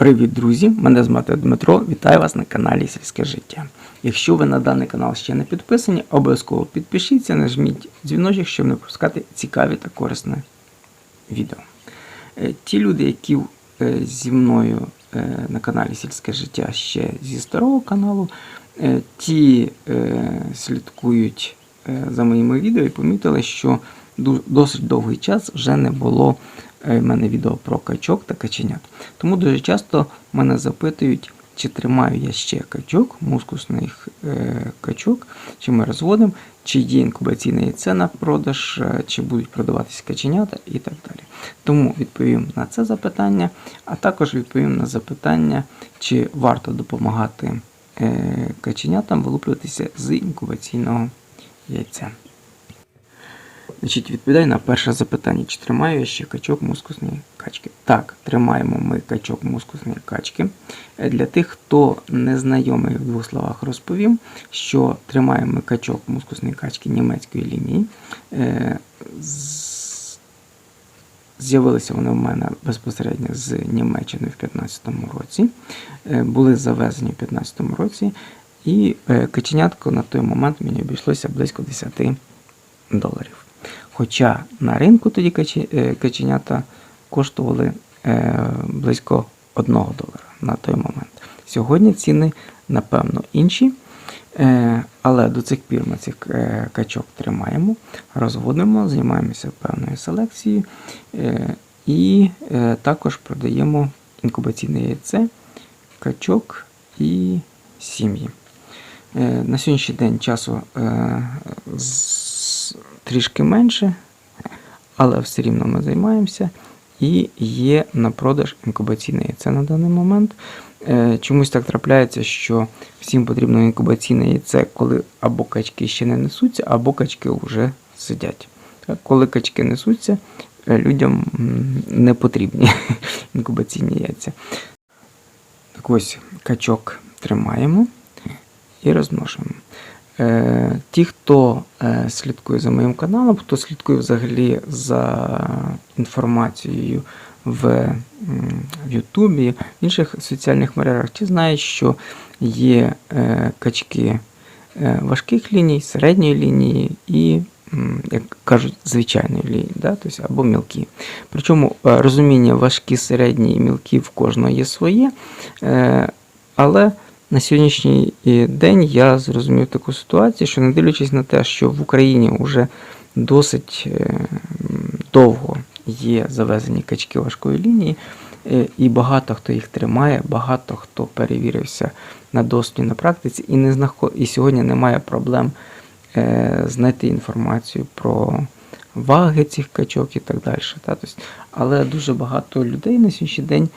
Привіт, друзі! Мене звати Дмитро. Вітаю вас на каналі Сільське життя. Якщо ви на даний канал ще не підписані, обов'язково підпишіться, нажміть дзвіночок, щоб не пропускати цікаві та корисні відео. Е, Ті люди, які е, зі мною е, на каналі Сільське життя ще зі старого каналу, ті слідкують за моїми відео і помітили, що досить довгий час вже не було в мене відео про качок та каченят. Тому дуже часто мене запитують, чи тримаю я ще качок, мускусних е, качок, чи ми розводимо, чи є інкубаційне яйце на продаж, е, чи будуть продаватися каченята і так далі. Тому відповім на це запитання, а також відповім на запитання, чи варто допомагати е, каченятам вилуплюватися з інкубаційного яйця. Значить, відповідаю на перше запитання, чи тримаю я ще качок мускусної качки. Так, тримаємо ми качок мускусної качки. Е, Для тих, хто не знайомий в двох словах, розповім, що тримаємо ми качок мускусної качки німецької лінії. Е, З'явилися вони в мене безпосередньо з Німеччини в 2015 році. Е, Були завезені в 2015 році, і каченятко на той момент мені обійшлося близько 10 доларів. Хоча на ринку тоді е, каченята коштували е, близько 1 долара на той момент. Сьогодні ціни, напевно, інші. Е, але до цих пір ми цих качок тримаємо, розводимо, займаємося певною селекцією і також продаємо інкубаційне яйце, качок і сім'ї. На сьогоднішній день часу е, трішки менше, але все рівно ми займаємося. І є на продаж інкубаційне яйце на даний момент. Е, Чомусь так трапляється, що всім потрібно інкубаційне яйце, коли або качки ще не несуться, або качки вже сидять. Коли качки несуться, е, людям не потрібні інкубаційні яйця. Так ось качок тримаємо і розмножуємо. Е, ті, хто е, слідкує за моїм каналом, хто слідкує взагалі за інформацією в, Ютубі, в інших соціальних мережах, ті знають, що є е, качки важких ліній, середньої лінії і, як кажуть, звичайної лінії, да? тобто, або мілкі. Причому розуміння важкі, середні і мілкі в кожного є своє, але на сьогоднішній е, день я зрозумів таку ситуацію, що не дивлячись на те, що в Україні вже досить е, довго є завезені качки важкої лінії, е, і багато хто їх тримає, багато хто перевірився на досвіді на практиці, і не знаход... і сьогодні немає проблем знайти інформацію про ваги цих качок і так далі. Але дуже багато людей на сьогоднішній день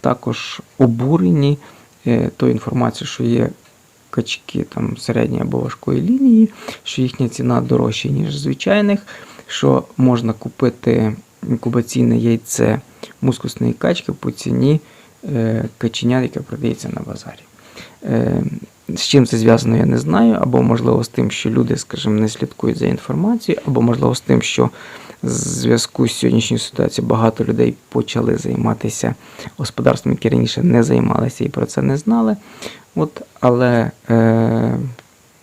також обурені е, тою інформацією, що є качки там середньої або важкої лінії, що їхня ціна дорожча, ніж звичайних, що можна купити інкубаційне яйце мускусної качки по ціні е, каченя, яке продається на базарі. Е, з чим це зв'язано, я не знаю, або можливо з тим, що люди, скажімо, не слідкують за інформацією, або можливо з тим, що зв'язку з сьогоднішньою ситуацією багато людей почали займатися господарством, які раніше не займалися і про це не знали. От, але е,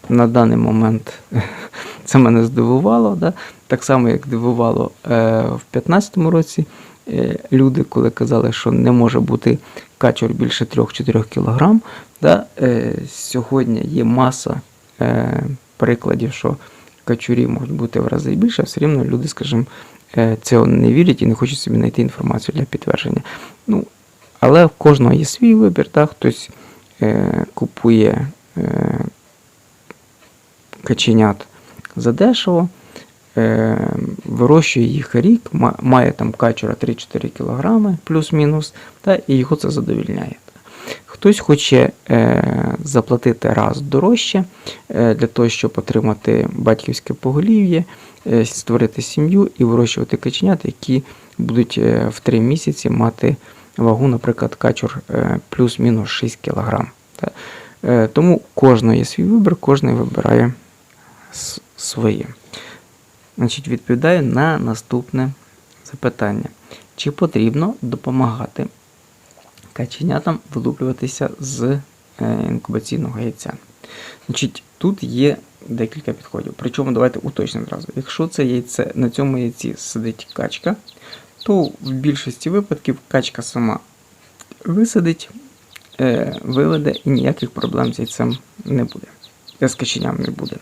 на даний момент це мене здивувало. Да? Так само, як дивувало е, в 2015 році е, люди, коли казали, що не може бути качур більше 3-4 кг. Да? Е, сьогодні є маса е, прикладів, що качурі можуть бути в рази більше, все рівно люди, скажімо, е, цього не вірять і не хочуть собі знайти інформацію для підтвердження. Ну, але в кожного є свій вибір, так? хтось е, купує е, каченят задешево, е, вирощує їх рік, має там качура 3-4 кг плюс-мінус, і його це задовільняє. Хтось хоче е, заплатити раз дорожче е, для того, щоб отримати батьківське поголів'я, е, створити сім'ю і вирощувати каченят, які будуть в 3 місяці мати вагу, наприклад, качур плюс-мінус 6 кг. Тому кожного є свій вибір, кожен вибирає своє. Значить, відповідаю на наступне запитання. Чи потрібно допомагати каченятам вилуплюватися з е, інкубаційного яйця. Значить, тут є декілька підходів. Причому давайте уточнимо одразу. Якщо це яйце на цьому яйці сидить качка, то в більшості випадків качка сама висадить, е, виведе і ніяких проблем з яйцем не буде. З каченям не буде.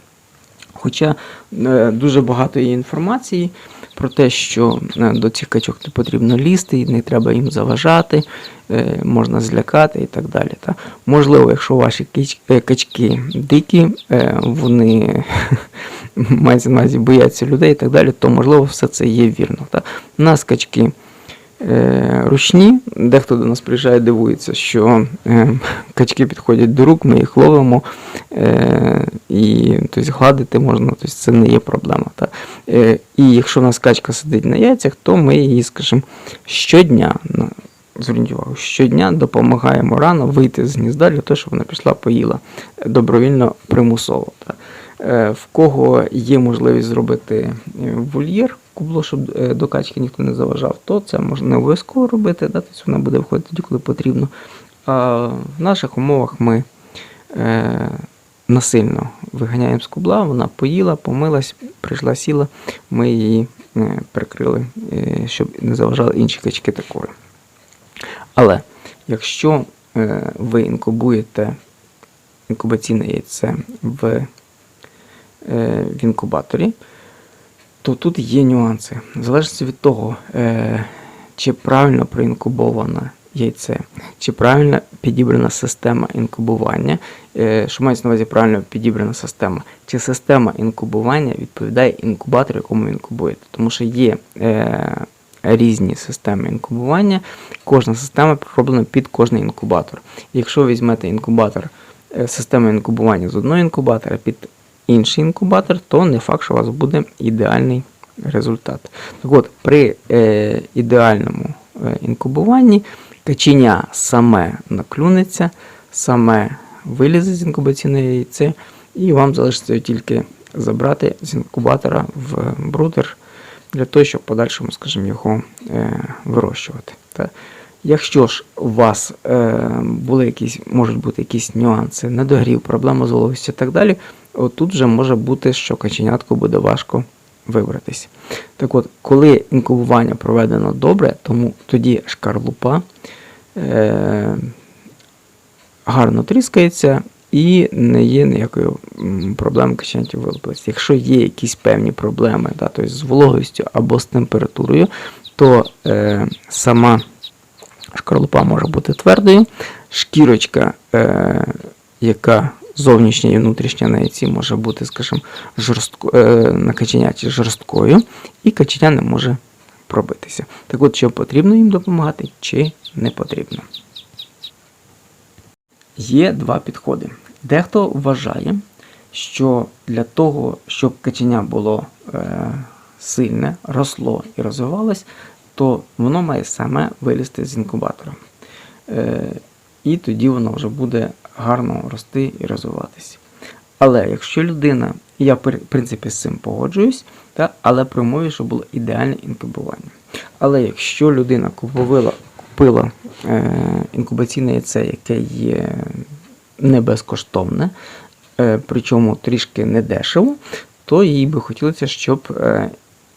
Хоча е, дуже багато є інформації про те, що е, до цих качок не потрібно лізти, і не треба їм заважати, е, можна злякати і так далі. Та. Можливо, якщо ваші е, качки дикі, вони мається на бояться людей і так далі, то можливо все це є вірно. Та. У нас качки ручні, дехто до нас приїжджає, дивується, що е, качки підходять до рук, ми їх ловимо. Е, і тобто, гладити можна, тобто, це не є проблема. Та? Е, і якщо у нас качка сидить на яйцях, то ми її, скажімо, щодня, зверніть увагу, щодня допомагаємо рано вийти з гнізда для того, щоб вона пішла поїла добровільно примусово. Е, в кого є можливість зробити е, вольєр, кубло, щоб е, до качки ніхто не заважав, то це можна не обов'язково робити, да? тобто вона буде виходити тоді, коли потрібно. А в наших умовах ми е, насильно виганяємо з кубла, вона поїла, помилась, прийшла сіла, ми її е, прикрили, е, щоб не заважали інші качки такої. Але якщо е, ви інкубуєте інкубаційне яйце в, е, в інкубаторі, то тут є нюанси. В залежності від того, е, чи правильно проінкубоване яйце, чи правильно підібрана система інкубування, е, що мається на увазі правильно підібрана система, чи система інкубування відповідає інкубатору, якому інкубуєте. Тому що є е, різні системи інкубування, кожна система пророблена під кожний інкубатор. Якщо візьмете інкубатор, систему інкубування з одного інкубатора під інший інкубатор, то не факт, що у вас буде ідеальний результат. Так от, при е, ідеальному е, інкубуванні каченя саме наклюнеться, саме вилізе з інкубаційного яйця, і вам залишиться тільки забрати з інкубатора в брудер для того, щоб в подальшому, скажімо, його е, вирощувати. Якщо ж у вас е, були якісь, можуть бути якісь нюанси, недогрів, проблема з вологістю і так далі, отут вже може бути, що каченятку буде важко вибратися. Так от, коли інкубування проведено добре, тому тоді шкарлупа е, гарно тріскається і не є ніякою м, проблеми каченятів вилупилися. Якщо є якісь певні проблеми да, тобто з вологістю або з температурою, то е, сама шкарлупа може бути твердою, шкірочка, е, яка зовнішня і внутрішня на яйці може бути, скажімо, жорстко, е, на каченяті жорсткою, і каченя не може пробитися. Так от, чи потрібно їм допомагати, чи не потрібно. Є два підходи. Дехто вважає, що для того, щоб каченя було е, сильне, росло і розвивалось, то воно має саме вилізти з інкубатора. Е, і тоді воно вже буде гарно рости і розвиватися. Але якщо людина, я в принципі з цим погоджуюсь, та, але при умові, що було ідеальне інкубування. Але якщо людина купила, купила е, інкубаційне яйце, яке є не безкоштовне, е, причому трішки недешево, то їй би хотілося, щоб е,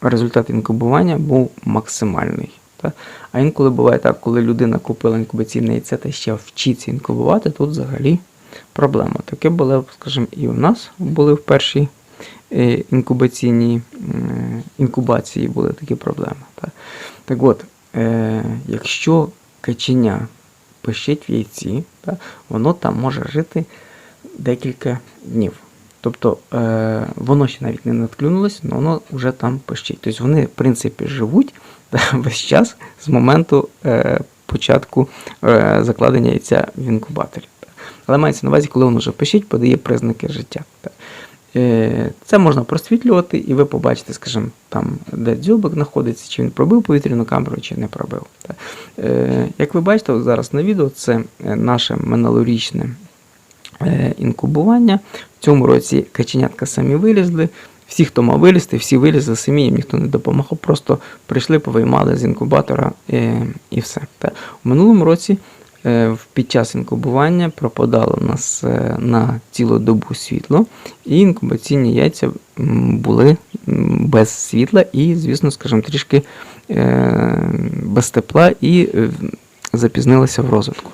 результат інкубування був максимальний. Та? А інколи буває так, коли людина купила інкубаційне яйце та ще вчиться інкубувати, тут взагалі проблема. Таке було, скажімо, і у нас були в першій е, інкубаційній інкубації були такі проблеми. Та? Так от, е, якщо каченя пищить в яйці, та, воно там може жити декілька днів. Тобто е, воно ще навіть не надклюнулося, але воно вже там пищить. Тобто вони, в принципі, живуть весь час з моменту е, початку е, закладення яйця в інкубаторі. Але мається на увазі, коли воно вже пищить, подає признаки життя. Це можна просвітлювати, і ви побачите, скажімо, там, де дзьобик знаходиться, чи він пробив повітряну камеру, чи не пробив. Як ви бачите, зараз на відео це наше минулорічне інкубування. В цьому році каченятка самі вилізли. Всі, хто мав вилізти, всі вилізли самі, їм ніхто не допомагав, просто прийшли, повиймали з інкубатора е, і все. У минулому році е, під час інкубування пропадало у нас е, на цілу добу світло, і інкубаційні яйця були без світла і, звісно, скажімо, трішки без тепла і запізнилися в розвитку.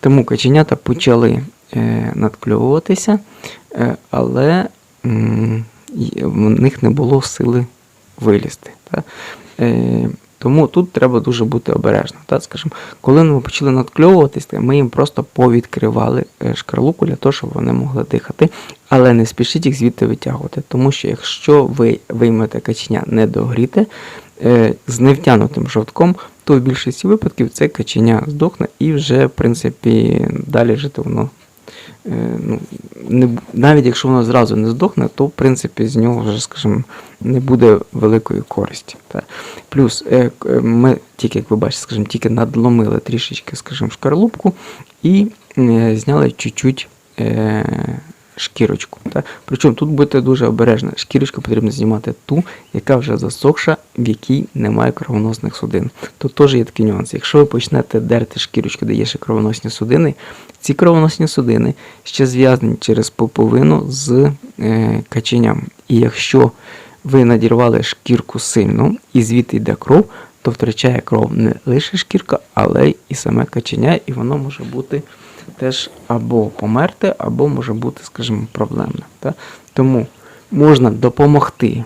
Тому каченята почали надкльовуватися, е, але в них не було сили вилізти. Е, тому тут треба дуже бути обережним. Та, скажімо, коли вони почали надкльовуватись, ми їм просто повідкривали е, для того, щоб вони могли дихати, але не спішіть їх звідти витягувати. Тому що якщо ви виймете каченя недогріте е, з невтягнутим жовтком, то в більшості випадків це каченя здохне і вже, в принципі, далі жити воно. Е, Ну, не, навіть якщо воно зразу не здохне, то в принципі з нього вже, скажімо, не буде великої користі. Та. Плюс е, е, ми тільки, як ви бачите, скажімо, тільки надломили трішечки, скажімо, шкарлупку і зняли чуть-чуть шкірочку. Та. Причому тут будьте дуже обережні. Шкірочку потрібно знімати ту, яка вже засохша, в якій немає кровоносних судин. Тут теж є такий нюанс. Якщо ви почнете дерти шкірочку, де є ще кровоносні судини, ці кровоносні судини ще зв'язані через поповину з е, каченням. І якщо ви надірвали шкірку сильно і звідти йде кров, то втрачає кров не лише шкірка, але і саме каченя, і воно може бути теж або померти, або може бути, скажімо, проблемне. Та? Тому можна допомогти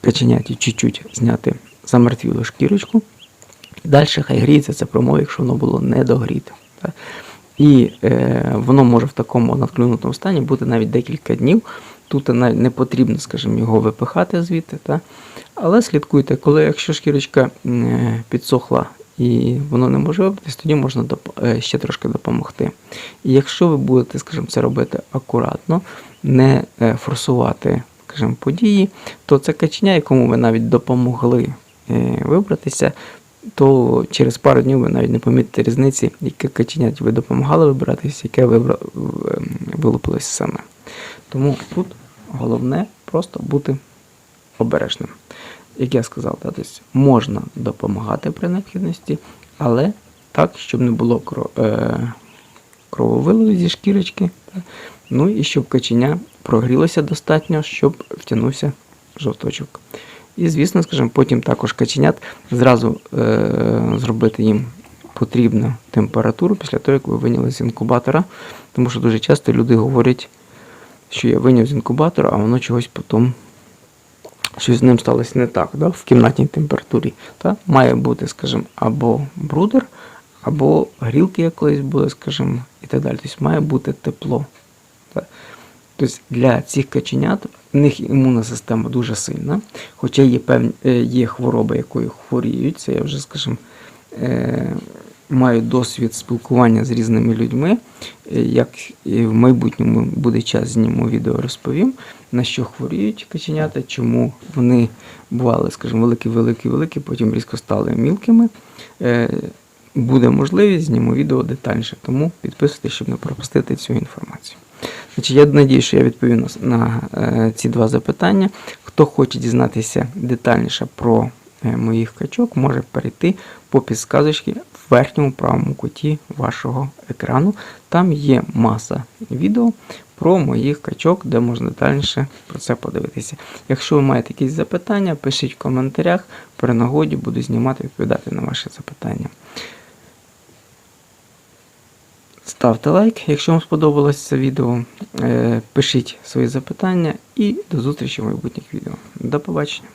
каченяті чуть-чуть зняти замертвілу шкірочку. Далі хай гріється це промов, якщо воно було недогріте. Та? І е, воно може в такому надклюнутому стані бути навіть декілька днів. Тут не потрібно, скажімо, його випихати звідти. Та? Але слідкуйте, коли якщо шкірочка е, підсохла і воно не може вибратись, тоді можна е, ще трошки допомогти. І якщо ви будете, скажімо, це робити акуратно, не е, форсувати скажімо, події, то це каченя, якому ви навіть допомогли вибратися, то через пару днів ви навіть не помітите різниці, яке каченять ви допомагали вибратися, яке ем, саме. Тому тут головне просто бути обережним. Як я сказав, да, тобто можна допомагати при необхідності, але так, щоб не було е... крововилу зі шкірочки. та. Ну і щоб каченя прогрілося достатньо, щоб втягнувся жовточок. І, звісно, скажімо, потім також каченят зразу е, зробити їм потрібну температуру після того, як ви виняли з інкубатора. Тому що дуже часто люди говорять, що я виняв з інкубатора, а воно чогось потім щось з ним сталося не так, да? в кімнатній температурі. Та? Має бути, скажімо, або брудер, або грілки як колись були, скажімо, і так далі. Тобто має бути тепло. Та? Тобто для цих каченят в них імунна система дуже сильна, хоча є певні е, є хвороби, якою хворіють. Це я вже, скажімо, е, маю досвід спілкування з різними людьми. Е, Як і в майбутньому буде час, зніму відео розповім, на що хворіють каченята, чому вони бували, скажімо, великі, великі, великі, потім різко стали мілкими. Е, Буде можливість, зніму відео детальніше, тому підписуйтесь, щоб не пропустити цю інформацію. Значить, я надію, що я відповів на, на е, ці два запитання. Хто хоче дізнатися детальніше про моїх качок, може перейти по підсказочці в верхньому правому куті вашого екрану. Там є маса відео про моїх качок, де можна детальніше про це подивитися. Якщо ви маєте якісь запитання, пишіть в коментарях. При нагоді буду знімати відповідати на ваші запитання. Ставте лайк, якщо вам сподобалось це відео. Е, Пишіть свої запитання і до зустрічі в майбутніх відео. До побачення.